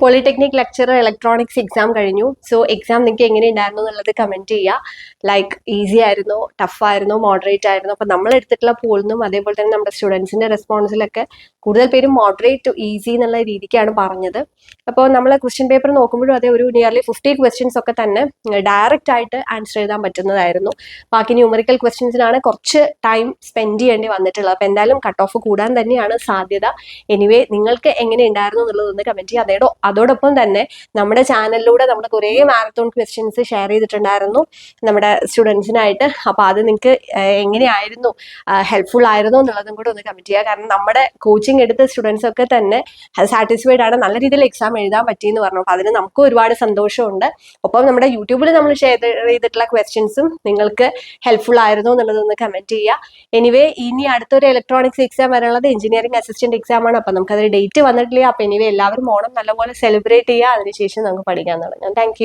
Polytechnic lecture electronics exam കഴിഞ്ഞു. So exam നിങ്ങൾക്ക് എങ്ങനെ ഉണ്ടായിരുന്നു എന്നുള്ളത് കമന്റ് ചെയ്യുക ലൈക്ക് ഈസി ആയിരുന്നോ ടഫ് ആയിരുന്നോ മോഡറേറ്റ് ആയിരുന്നു. അപ്പൊ നമ്മൾ എടുത്തിട്ടുള്ള പോളിനും അതേപോലെ തന്നെ നമ്മുടെ സ്റ്റുഡൻസിന്റെ റെസ്പോൺസിലൊക്കെ കൂടുതൽ പേരും മോഡറേറ്റ് ടു ഈസി എന്നുള്ള രീതിക്കാണ് പറഞ്ഞത്. അപ്പോൾ നമ്മൾ ക്വസ്റ്റ്യൻ പേപ്പർ നോക്കുമ്പോഴും അതേ ഒരു നിയർലി ഫിഫ്റ്റി ക്വസ്റ്റ്യൻസ് ഒക്കെ തന്നെ ഡയറക്റ്റ് ആയിട്ട് ആൻസർ എഴുതാൻ പറ്റുന്നതായിരുന്നു. ബാക്കി ന്യൂമറിക്കൽ ക്വസ്റ്റ്യൻസിനാണ് കുറച്ച് ടൈം സ്പെൻഡ് ചെയ്യേണ്ടി വന്നിട്ടുള്ളത്. അപ്പോൾ എന്തായാലും കട്ട് ഓഫ് കൂടാൻ തന്നെയാണ് സാധ്യത. എനിവേ നിങ്ങൾക്ക് എങ്ങനെ ഉണ്ടായിരുന്നു എന്നുള്ളതൊന്ന് കമന്റ് ചെയ്യുക അതേടോ അതോടൊപ്പം തന്നെ നമ്മുടെ ചാനലിലൂടെ നമ്മൾ കുറേ മാരത്തോൺ ക്വസ്റ്റ്യൻസ് ഷെയർ ചെയ്തിട്ടുണ്ടായിരുന്നു നമ്മുടെ സ്റ്റുഡൻസിനായിട്ട് അപ്പോൾ അത് നിങ്ങൾക്ക് എങ്ങനെയായിരുന്നു ഹെൽപ്ഫുൾ ആയിരുന്നു എന്നുള്ളതും കൂടെ ഒന്ന് കമന്റ് ചെയ്യുക. കാരണം നമ്മുടെ കോച്ചിങ് എടുത്ത സ്റ്റുഡൻസ് ഒക്കെ തന്നെ സാറ്റിസ്ഫൈഡ് ആണ്. നല്ല രീതിയിൽ എക്സാം എഴുതാൻ പറ്റിയെന്ന് പറഞ്ഞു. അപ്പോൾ അതിന് നമുക്കും ഒരുപാട് സന്തോഷമുണ്ട്. ഒപ്പം നമ്മുടെ യൂട്യൂബിൽ നമ്മൾ ഷെയർ ചെയ്തിട്ടുള്ള ക്വസ്റ്റ്യൻസും നിങ്ങൾക്ക് ഹെൽപ്ഫുൾ ആയിരുന്നു എന്നുള്ളതൊന്ന് കമന്റ് ചെയ്യുക. എനിവേ ഇനി അടുത്തൊരു ഇലക്ട്രോണിക്സ് എക്സാം വരാനുള്ളത് എഞ്ചിനീയറിംഗ് അസിസ്റ്റന്റ് എക്സാം ആണ്. അപ്പം നമുക്കതിന് ഡേറ്റ് വന്നിട്ടില്ല? അപ്പം എനിവേ എല്ലാവരും ഓണം നല്ലപോലെ സെലിബ്രേറ്റ് ചെയ്യുക അതിനുശേഷം നമുക്ക് പഠിക്കാൻ തുടങ്ങാം. താങ്ക്